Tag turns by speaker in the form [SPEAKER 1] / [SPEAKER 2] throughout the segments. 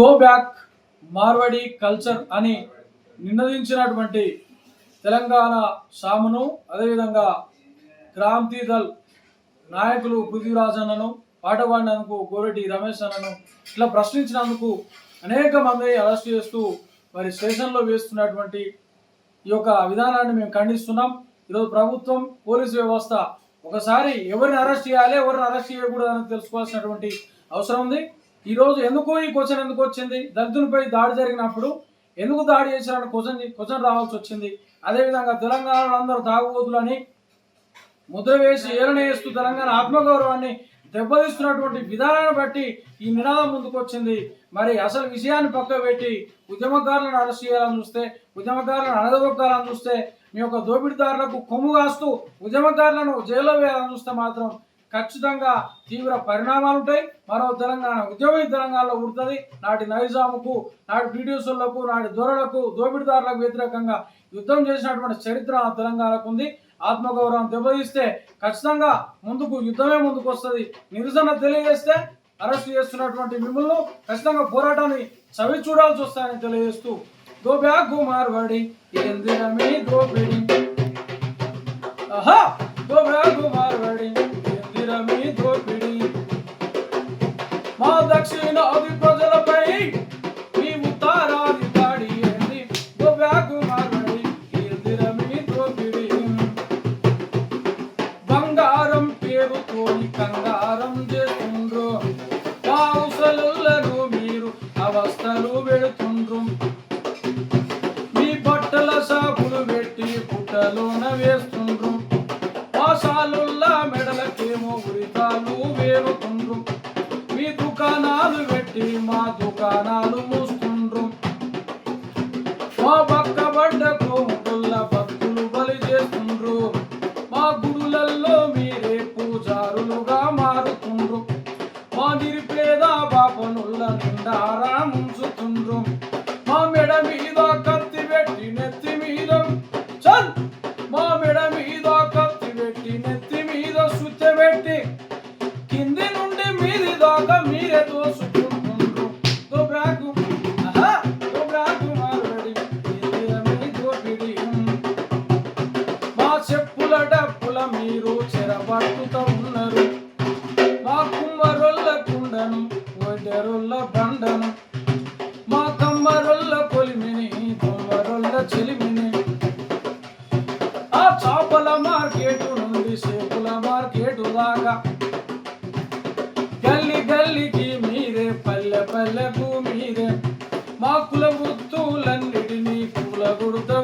[SPEAKER 1] Go back Marwadi culture అని నినదించినటువంటి తెలంగాణ సామును అదేవిధంగా క్రాంతి దళ్ నాయకులు పృథ్వీరాజ్ అన్నను పాట పాడినందుకు గోరెడ్డి రమేష్ అన్నను ఇట్లా ప్రశ్నించినందుకు అనేక మంది అరెస్ట్ చేస్తూ మరి స్టేషన్లో వేస్తున్నటువంటి ఈ యొక్క విధానాన్ని మేము ఖండిస్తున్నాం. ఈరోజు ప్రభుత్వం పోలీసు వ్యవస్థ ఒకసారి ఎవరిని అరెస్ట్ చేయాలి ఎవరిని అరెస్ట్ చేయకూడదు అని తెలుసుకోవాల్సినటువంటి అవసరం ఉంది. ఈరోజు ఎందుకు ఈ క్వశ్చన్ ఎందుకు వచ్చింది? దళితులపై దాడి జరిగినప్పుడు ఎందుకు దాడి చేశారని క్వశ్చన్ క్వశ్చన్ రావాల్సి వచ్చింది. అదేవిధంగా తెలంగాణలో అందరూ తాగుబోతులని ముద్ర వేసి ఏలన వేస్తూ తెలంగాణ ఆత్మగౌరవాన్ని దెబ్బతీస్తున్నటువంటి విధానాన్ని బట్టి ఈ నినాదం ముందుకు వచ్చింది. మరి అసలు విషయాన్ని పక్క పెట్టి ఉద్యమకారులను అరెస్ట్ చేయాలని చూస్తే ఉద్యమకారులను అణగదొక్కాలని చూస్తే మీ యొక్క దోపిడీదారులకు కొమ్ము కాస్తూ ఉద్యమకారులను జైల్లో వేయాలని చూస్తే మాత్రం ఖచ్చితంగా తీవ్ర పరిణామాలు ఉంటాయి మరో తెలంగాణ ఉద్యమం ఈ తెలంగాణలో ఉంటుంది నాటి నైజాముకు నాటి బ్రిటిషర్లకు నాటి దొరలకు దోపిడీదారులకు వ్యతిరేకంగా యుద్ధం చేసినటువంటి చరిత్ర తెలంగాణకు ఉంది. ఆత్మగౌరవం దెబ్బతీస్తే ఖచ్చితంగా ముందుకు యుద్ధమే ముందుకు వస్తుంది నిరసన తెలియజేస్తే అరెస్ట్ చేస్తున్నటువంటి మిమ్మల్ని ఖచ్చితంగా పోరాటాన్ని చవి చూడాల్సి వస్తాయని తెలియజేస్తూ గో బ్యాక్ గో మార్వాడి ఎందిరమే దోపిడి. ఆహా! గో బ్యాక్ గో మార్వాడి దోపిడి మా దక్షిణాది ప్రజలపై మీ ఉత్తరాది దాడి ఏంది? గో బ్యాక్ గో మార్వాడి దోపిడి బంగారం పేరుతోని కంగారం చేస్తుండ్రు. పావుసలులను మీరు అవస్థలు పెడుతుండ్రు. మీ బట్టల సాపులు పెట్టి పుట్టలోన వేస్తు మా మూస్తుండ్రు. మా పక్కబడ్డ కోముకుల్ల భక్తులు బలి చేస్తుండ్రు. మా గుడులల్లో మీరే పూజారులుగా మారుతుండ్రు. మా నిరుపేద పాపనుల్ల నిండారా ముంచుతుండ్రు. మా మెడ మీద కత్తి పెట్టి నెత్తి మీద చల్! మా మెడ మీద కత్తి పెట్టి నెత్తి మీద సుత్త పెట్టి కింది నుండి మీది దాకా మీరే దోసు ఒడ్డెరొల్ల బండను మా కమ్మరొల్ల కొలిమిని దొమ్మరొల్ల చెలిమిని. ఆ చేపల మార్కెట్ నుండి సేపుల మార్కెట్ దాకా. గల్లి గల్లికి మీరే పల్లె పల్లెకు మీరే. మా కుల వృత్తులన్నిటినీ కూలగొడుతూ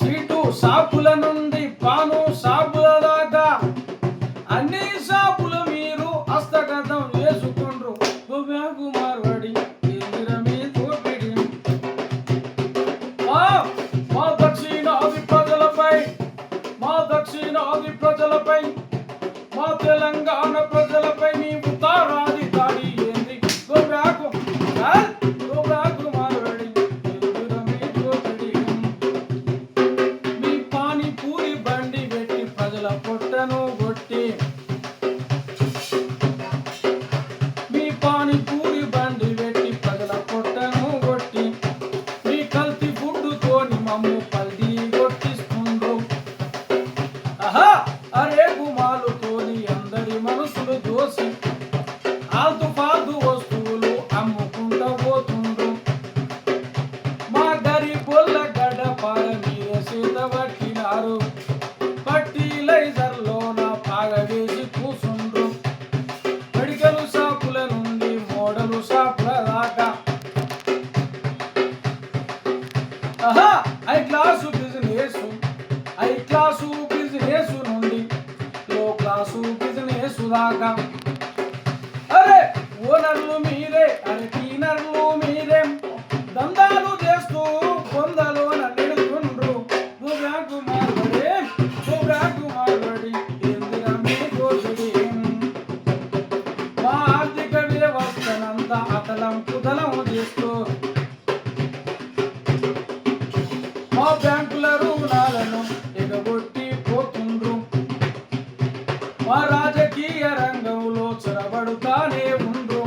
[SPEAKER 1] స్వీటు షాపుల నుండి పాను షాపుల దాకా. అన్ని షాపులు మీరు హస్తగతం వేసుకుండ్రు గోబ్యాగు మార్వడి మా మా దక్షిణాది ప్రజలపై మా దక్షిణాది ప్రజలపై మా తెలంగాణ ప్రజలపై మీ ఆహా బిజినెస్ అరే ఓనర్లు మీరే అరే క్లీనర్లు మీరే. దందాలు చేస్తూ కొందలు రాజకీయ రంగంలో చొరబడుతానే ఉండు.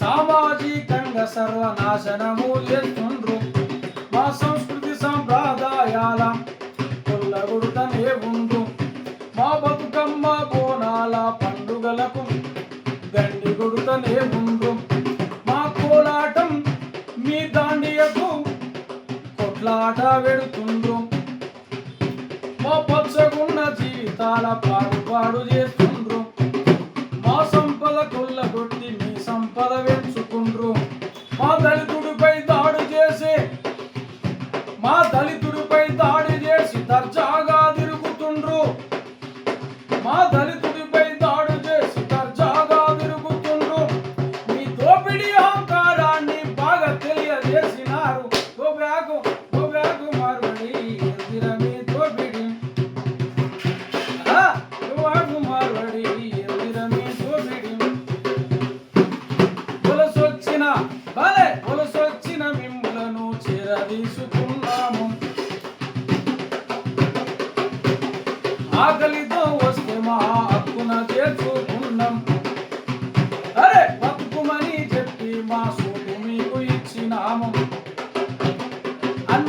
[SPEAKER 1] సామాజికంగా సర్వనాశనము చేస్తుండ్రు. మా సంస్కృతి సంప్రదాయాల కొల్లగొడుతనే ఉండు. మా బతుకమ్మ బోనాల పండుగలకు గండి కొడుతనే ఉండు. మా కోలాటం మీ దాండియకు కొట్లాట వెడుతుండ్రు మా పచ్చగున్న జీ ముత్తాల పాడు పాడు చేస్తూ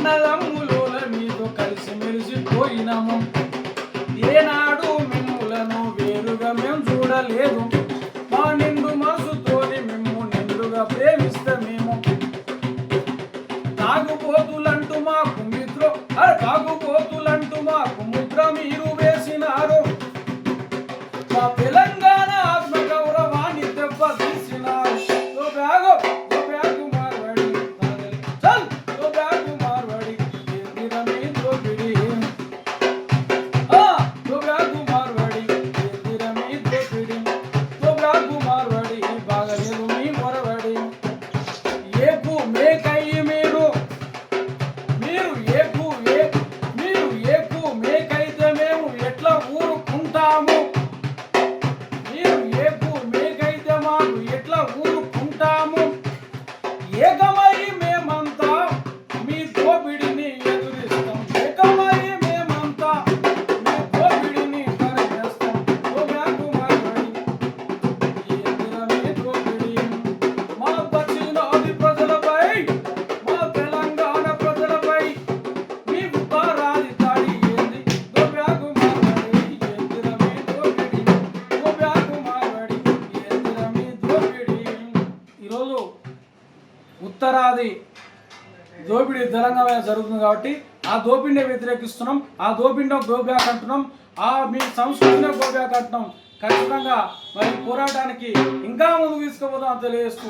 [SPEAKER 1] అన్నదమ్ములోల మీతో కలిసి మెలిసిపోయినాము ఏనాడు మిమ్ములను వేరుగా మేము చూడలేదు. ¡Diego! వేలాది దోపిడీ తెలంగాణ జరుగుతుంది కాబట్టి ఆ దోపిడిని వ్యతిరేకిస్తున్నాం ఆ దోపిడిని గోబ్యాక్ అంటున్నాం ఆ మీ సంస్కృతిని గోబ్యాక్ అంటున్నాం. ఖచ్చితంగా మరి పోరాటానికి ఇంకా ముందుకు తీసుకుపోదాం తెలియజేస్తూ